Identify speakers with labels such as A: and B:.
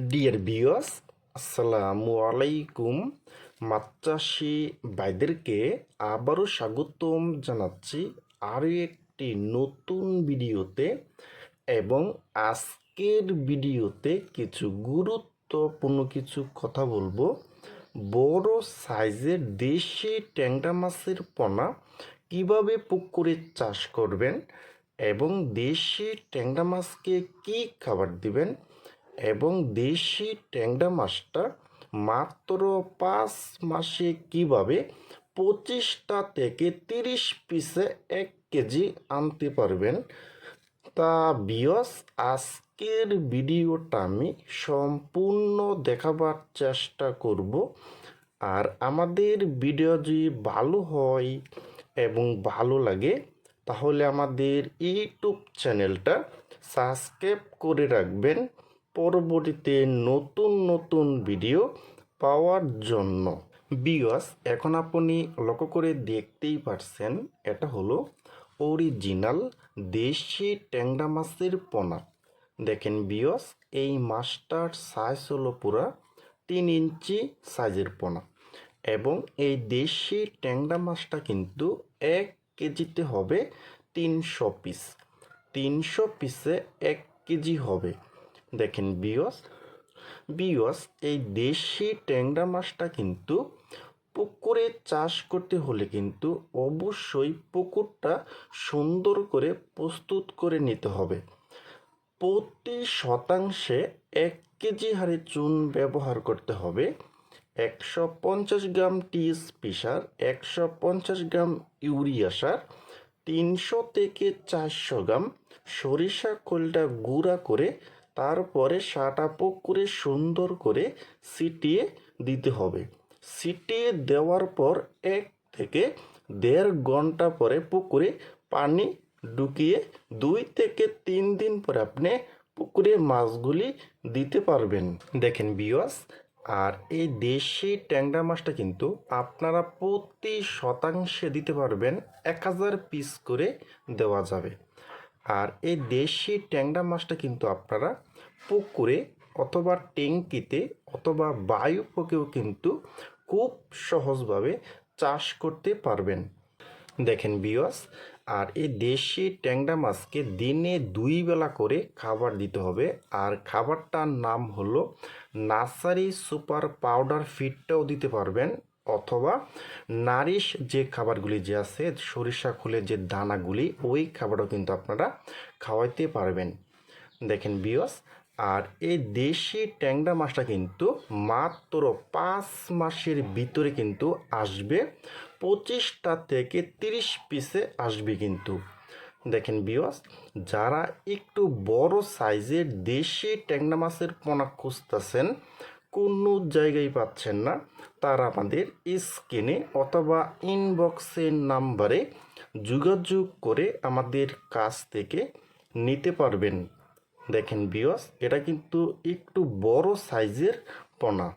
A: Deer বিয়স আসসালামু আলাইকুম চাষি ভাইদেরকে আবারও স্বাগতম জানাচ্ছি আরও একটি নতুন ভিডিওতে এবং আজকের ভিডিওতে কিছু গুরুত্বপূর্ণ কিছু কথা বলব। বড় সাইজের দেশি ট্যাংরা মাছের পোনা কীভাবে পুকুরে চাষ করবেন এবং দেশি ট্যাংরা মাছকে কী খাবার দিবেন এবং দেশি ট্যাংরা মাছটা মাত্র পাঁচ মাসে কীভাবে পঁচিশটা থেকে তিরিশ পিসে এক কেজি আনতে পারবেন? তা বিয়স আজকের ভিডিওটা আমি সম্পূর্ণ দেখাবার চেষ্টা করব। আর আমাদের ভিডিও যদি ভালো হয় এবং ভালো লাগে, তাহলে আমাদের ইউটিউব চ্যানেলটা সাবস্ক্রাইব করে রাখবেন। পরবর্তীতে নতুন নতুন ভিডিও পাওয়ার জন্য। বিয়স এখন আপনি লক্ষ্য করে দেখতেই পারছেন, এটা হলো অরিজিনাল দেশি ট্যাংরা মাছের পোনা। দেখেন বিয়স এই মাছটার সাইজ হলো পুরা তিন ইঞ্চি সাইজের পোনা। এবং এই দেশি ট্যাংরা মাছটা কিন্তু এক কেজিতে হবে তিনশো পিস তিনশো পিসে এক কেজি হবে। দেখেন বিয়স বিয়স এই দেশি ট্যাংরা মাছটা কিন্তু পুকুরে চাষ করতে হলে কিন্তু অবশ্যই পুকুরটা সুন্দর করে প্রস্তুত করে নিতে হবে। প্রতি শতাংশে এক কেজি হারে চুন ব্যবহার করতে হবে। একশো পঞ্চাশ গ্রাম টিএসপি সার একশো পঞ্চাশ গ্রাম ইউরিয়া সার, তিনশো থেকে চারশো গ্রাম সরিষা খোলটা গুঁড়া করে তারপরে সাটা পুকুরে সুন্দর করে সিটিয়ে দিতে হবে। ছিটিয়ে দেওয়ার পর এক থেকে দেড় ঘণ্টা পরে পুকুরে পানি ঢুকিয়ে দুই থেকে তিন দিন পরে আপনি পুকুরে মাছগুলি দিতে পারবেন। দেখেন বিওয়াস আর এই দেশি ট্যাংরা মাছটা কিন্তু আপনারা প্রতি শতাংশে দিতে পারবেন এক হাজার পিস করে দেওয়া যাবে। আর এই দেশি ট্যাংরা মাছটা কিন্তু আপনারা পুকুরে অথবা ট্যাঙ্কিতে অথবা বায়ু পকেও কিন্তু খুব সহজভাবে চাষ করতে পারবেন। দেখেন বিয়স আর এই দেশি ট্যাংরা মাছকে দিনে দুই বেলা করে খাবার দিতে হবে। আর খাবারটার নাম হলো নার্সারি সুপার পাউডার ফিডটাও দিতে পারবেন, অথবা নারিশ যে খাবারগুলি যে আছে, সরিষা খুলে যে দানাগুলি, ওই খাবারও কিন্তু আপনারা খাওয়াইতে পারবেন। দেখেন বিয়স আর এই দেশি ট্যাংরা মাছটা কিন্তু মাত্র পাঁচ মাসের ভিতরে কিন্তু আসবে, পঁচিশটা থেকে তিরিশ পিসে আসবে কিন্তু। দেখেন বিওয়াস যারা একটু বড় সাইজের দেশি ট্যাংরা মাছের পোনা খুঁজতেছেন, কোনো জায়গায় পাচ্ছেন না, তারা আমাদের স্ক্রিনে অথবা ইনবক্সের নাম্বারে যোগাযোগ করে আমাদের কাছ থেকে নিতে পারবেন। দেখেন বিয়স এটা কিন্তু একটু বড় সাইজের পোনা